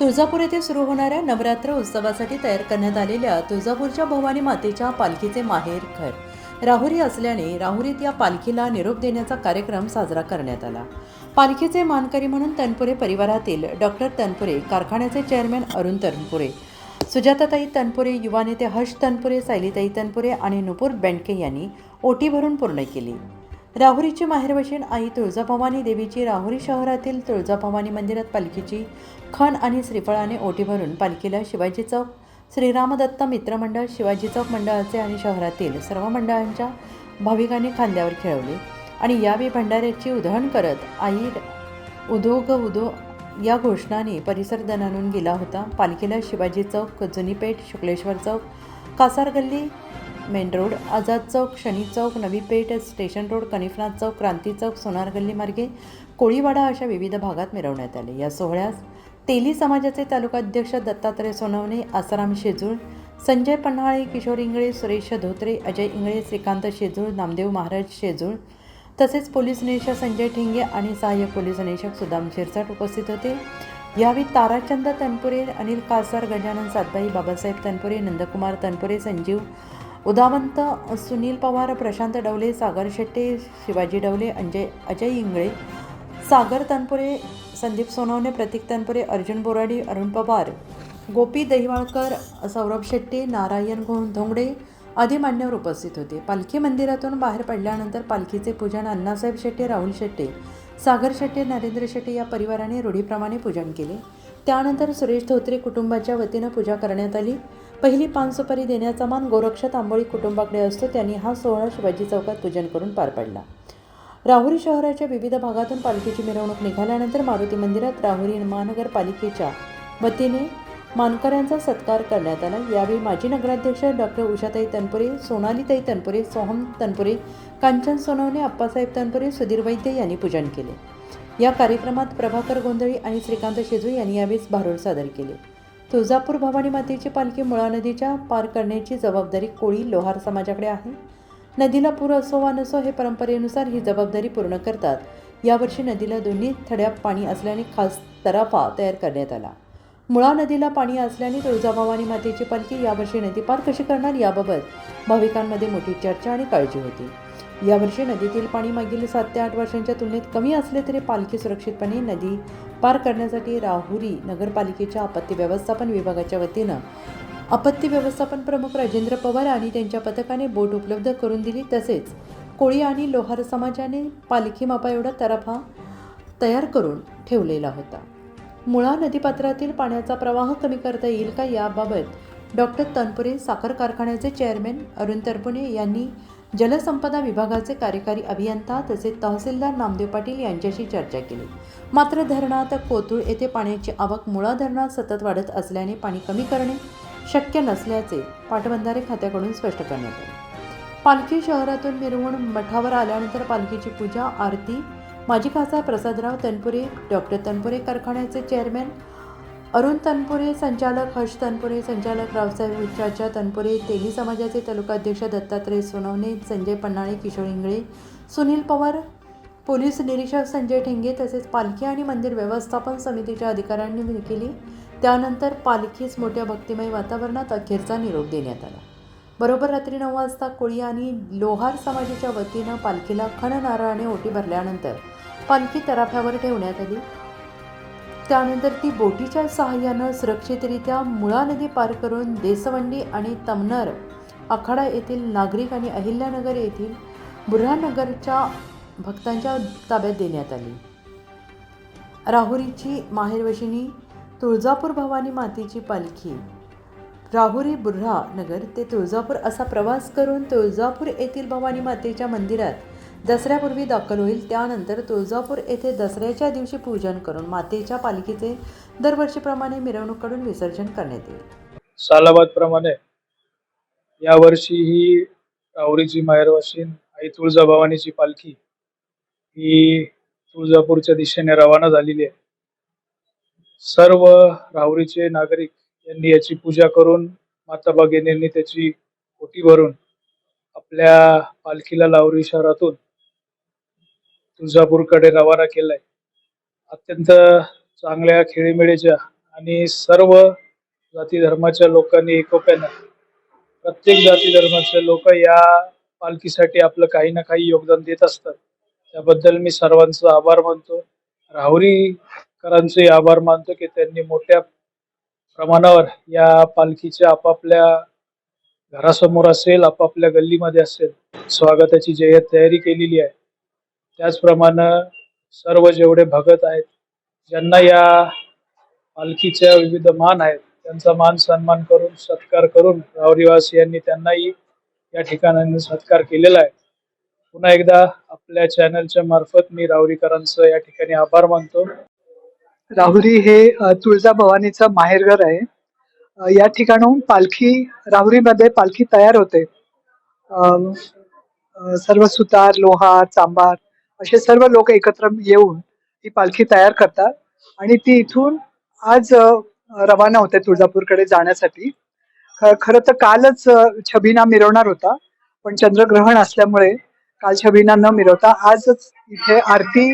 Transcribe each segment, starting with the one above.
तुळजापूर येथे सुरू होणाऱ्या नवरात्र उत्सवासाठी तयार करण्यात आलेल्या तुळजापूरच्या भवानी मातेच्या पालखीचे माहेर घर. राहुरी असल्याने राहुरीत या पालखीला निरोप देण्याचा कार्यक्रम साजरा करण्यात आला. पालखीचे मानकरी म्हणून तनपुरे परिवारातील डॉक्टर तनपुरे कारखान्याचे चेअरमॅन अरुण तनपुरे सुजाताताई तनपुरे युवा नेते हर्ष तनपुरे सायलीताई तनपुरे आणि नुपूर बेंडके यांनी ओटी भरून पूर्ण केली. राहुरीची माहेरवशीण आई तुळजाभवानी देवीची राहुरी शहरातील तुळजाभवानी मंदिरात पालखीची खण आणि श्रीफळाने ओटी भरून पालखीला शिवाजी चौक श्रीरामदत्त मित्रमंडळ शिवाजी चौक मंडळाचे आणि शहरातील सर्व मंडळांच्या भाविकांनी खांद्यावर खेळवले आणि यावेळी भंडाऱ्याची उधळण करत आई उदोग ग उदो या घोषणाने परिसर दणानून गेला होता. पालखीला शिवाजी चौक जुनीपेठ Shukleshwar Chowk Kasar Galli main road Azad Chowk Shani Chowk Navi Peth station road Kanifnath चौक क्रांती चौक सोनार गल्ली मार्गे कोळीवाडा अशा विविध भागात मिरवण्यात आले. या सोहळ्यास तेली समाजाचे तालुकाध्यक्ष दत्तात्रय सोनवणे आसाराम शेजूळ संजय पन्हाळे किशोर इंगळे सुरेश धोत्रे अजय इंगळे श्रीकांत शेजूळ नामदेव महाराज शेजूळ तसेच पोलीस निरीक्षक संजय ठिंगे आणि सहाय्यक पोलीस निरीक्षक सुदाम शिरसाट उपस्थित होते. यावेळी ताराचंद तनपुरे अनिल कासार गजानन सातबाई बाबासाहेब तनपुरे नंदकुमार तनपुरे संजीव उदावंत सुनील पवार प्रशांत डवले सागर शेट्टे शिवाजी डवले अंजय अजय इंगळे सागर तनपुरे संदीप सोनवणे प्रतीक तनपुरे अर्जुन बोराडी अरुण पवार गोपी दहिवाळकर सौरभ शेट्टी नारायण घो धोंगडे आदी मान्यवर उपस्थित होते. पालखी मंदिरातून बाहेर पडल्यानंतर पालखीचे पूजन अण्णासाहेब शेट्टे राहुल शेट्टे सागर शेट्टे नरेंद्र शेट्टे या परिवाराने रूढीप्रमाणे पूजन केले. त्यानंतर सुरेश धोत्रे कुटुंबाच्या वतीनं पूजा करण्यात आली. पहिली पान सुपारी देण्याचा मान गोरक्ष तांबोळी कुटुंबाकडे असतो त्यांनी हा सोहळा शिवाजी चौकात पूजन करून पार पडला. राहुरी शहराच्या विविध भागातून पालखीची मिरवणूक निघाल्यानंतर मारुती मंदिरात राहुरी महानगरपालिकेच्या वतीने मानकऱ्यांचा सत्कार करण्यात आला. यावेळी माजी नगराध्यक्ष डॉक्टर उषाताई तनपुरे सोनालीताई तनपुरे सोहम तनपुरे कांचन सोनवणे अप्पासाहेब तनपुरे सुधीर वैद्य यांनी पूजन केले. या कार्यक्रमात प्रभाकर गोंधळी आणि श्रीकांत शेजू यांनी यावेळी भारुड सादर केले. तुळजापूर भवानी मातेची पालखी मुळा नदीच्या पार करण्याची जबाबदारी कोळी लोहार समाजाकडे आहे. नदीला पूर असो वा नसो हे परंपरेनुसार ही जबाबदारी पूर्ण करतात. यावर्षी नदीला दोन्ही थड्या पाणी असल्याने खास तराफा तयार करण्यात आला. मुळा नदीला पाणी असल्याने तुळजाभवानी मातेची पालखी यावर्षी नदी पार कशी करणार याबाबत भाविकांमध्ये मोठी चर्चा आणि काळजी होती. यावर्षी नदीतील पाणी मागील सात ते आठ वर्षांच्या तुलनेत कमी असले तरी पालखी सुरक्षितपणे नदी पार करण्यासाठी राहुरी नगरपालिकेच्या आपत्ती व्यवस्थापन विभागाच्या वतीनं आपत्ती व्यवस्थापन प्रमुख राजेंद्र पवार आणि त्यांच्या पथकाने बोट उपलब्ध करून दिली. तसेच कोळी आणि लोहार समाजाने पालखी मापा एवढा तराफा तयार करून ठेवलेला होता. मुळा नदीपात्रातील पाण्याचा प्रवाह कमी करता येईल का याबाबत डॉक्टर तनपुरे साखर कारखान्याचे चेअरमॅन अरुण तरपुणे यांनी जलसंपदा विभागाचे कार्यकारी अभियंता तसेच तहसीलदार नामदेव पाटील यांच्याशी चर्चा केली. मात्र धरणात कोतुळ येथे पाण्याची आवक मुळा धरणात सतत वाढत असल्याने पाणी कमी करणे शक्य नसल्याचे पाटबंधारे खात्याकडून स्पष्ट करण्यात आले. पालखी शहरातून मिरवून मठावर आल्यानंतर पालखीची पूजा आरती माजी खासदार प्रसादराव तनपुरे डॉक्टर तनपुरे कारखान्याचे चेअरमॅन अरुण तनपुरे संचालक हर्ष तनपुरे संचालक रावसाहेब उच्चाच्या तनपुरे तेली समाजाचे तालुकाध्यक्ष दत्तात्रय सोनवणे संजय पन्हाळे किशोर इंगळे सुनील पवार पोलीस निरीक्षक संजय ठेंगे तसेच पालखी आणि मंदिर व्यवस्थापन समितीच्या अधिकाऱ्यांनी केली. त्यानंतर पालखीस मोठ्या भक्तिमय वातावरणात अखेरचा निरोप देण्यात आला. बरोबर रात्री नऊ वाजता कोळी आणि लोहार समाजाच्या वतीनं पालखीला खण नारळाने ओटी भरल्यानंतर पालखी तराफ्यावर ठेवण्यात आली. त्यानंतर ती बोटीच्या सहाय्यानं सुरक्षितरित्या मुळा नदी पार करून देसवंडी आणि तमनर आखाडा येथील नागरिक आणि अहिल्यानगर येथील बुऱ्हानगरच्या भक्तांच्या ताब्यात देण्यात आली. राहुरीची माहेरवशिनी तुळजापूर भवानी मातेची पालखी राहुरी बुऱ्हानगर ते तुळजापूर असा प्रवास करून तुळजापूर येथील भवानी मातेच्या मंदिरात दसऱ्यापूर्वी दाखल होईल. त्यानंतर तुळजापूर येथे दसऱ्याच्या दिवशी पूजन करून मातेच्या पालखीचे दरवर्षीप्रमाणे मिरवणूक काढून विसर्जन करण्यात येईल. सालाबाद प्रमाणे यावर्षी ही राहुरीची माहेरवाशीन आई तुळजाभवानीची पालखी ही तुळजापूरच्या दिशेने रवाना झालेली आहे. सर्व राहुरीचे नागरिक यांनी याची पूजा करून माता भगिनींनी त्याची ओटी भरून आपल्या पालखीला लावरी शहरातून तुळजापूरकडे रवाना केलाय. अत्यंत चांगल्या खेळीमेळीच्या आणि सर्व जाती धर्माच्या लोकांनी एकोप्यानं प्रत्येक जाती धर्माचे लोक या पालखीसाठी आपलं काही ना काही योगदान देत असतात. त्याबद्दल मी सर्वांचं आभार मानतो. राहुरीकरांचे आभार मानतो की त्यांनी मोठ्या प्रमाणावर या पालखीच्या आपापल्या घरासमोर असेल आपापल्या गल्लीमध्ये असेल स्वागताची जय्यत तयारी केलेली आहे. त्याचप्रमाणे सर्व जेवढे भगत आहेत ज्यांना या पालखीच्या विविध मान आहेत त्यांचा मान सन्मान करून सत्कार करून रावरीवासियांनी त्यांनाही या ठिकाणाने सत्कार केलेला आहे. पुन्हा एकदा आपल्या चॅनलच्या मार्फत मी रावरीकरांचं या ठिकाणी आभार मानतो. राहुरी हे तुळजा भवानीचं माहेरघर आहे. या ठिकाणून पालखी राहुरीमध्ये पालखी तयार होते. सर्व सुतार लोहार चांबार असे सर्व लोक एकत्र येऊन ती पालखी तयार करतात. आणि ती इथून आज रवाना होते तुळजापूरकडे जाण्यासाठी. खर खरं तर कालच छबिना मिरवणार होता. पण चंद्रग्रहण असल्यामुळे काल छबिना न मिरवता आजच इथे आरती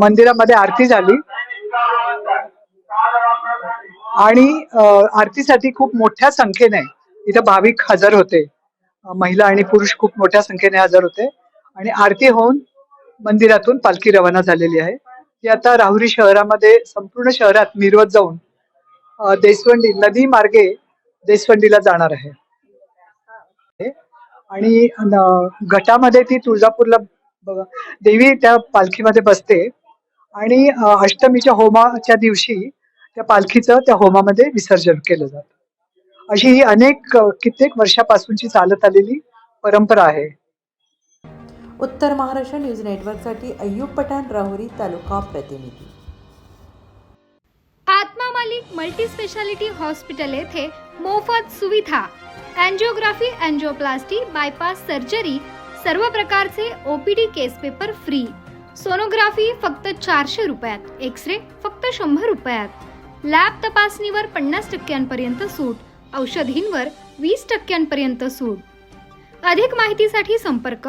मंदिरामध्ये आरती झाली. आणि आरतीसाठी खूप मोठ्या संख्येने इथे भाविक हजर होते. महिला आणि पुरुष खूप मोठ्या संख्येने हजर होते. आणि आरती होऊन मंदिरातून पालखी रवाना झालेली आहे. ती आता राहुरी शहरामध्ये संपूर्ण शहरात मिरवत जाऊन देसवंडी नदी मार्गे देसवंडीला जाणार आहे. आणि न- घटामध्ये ती तुळजापूरला ब- देवी त्या पालखीमध्ये बसते. आणि अष्टमीच्या होमाच्या दिवशी त्या पालखीचं त्या होमामध्ये विसर्जन केलं जातं. अशी ही अनेक कित्येक वर्षापासूनची चालत आलेली परंपरा आहे. उत्तर महाराष्ट्र न्यूज नेटवर्कसाठी अय्यूब पठाण राहुरी तालुका प्रतिनिधी. Atma Malik multi speciality hospital येथे मोफत सुविधा. अँजिओग्राफी अँजिओप्लास्टी बायपास सर्जरी सर्व प्रकारचे O P D case paper free. Sonography फक्त चारशे रुपयात एक्स रे फक्त शंभर रुपयात. लॅब तपासणीवर पन्नास टक्क्यांपर्यंत सूट औषधींवर वीस टक्क्यांपर्यंत सूट. अधिक माहितीसाठी संपर्क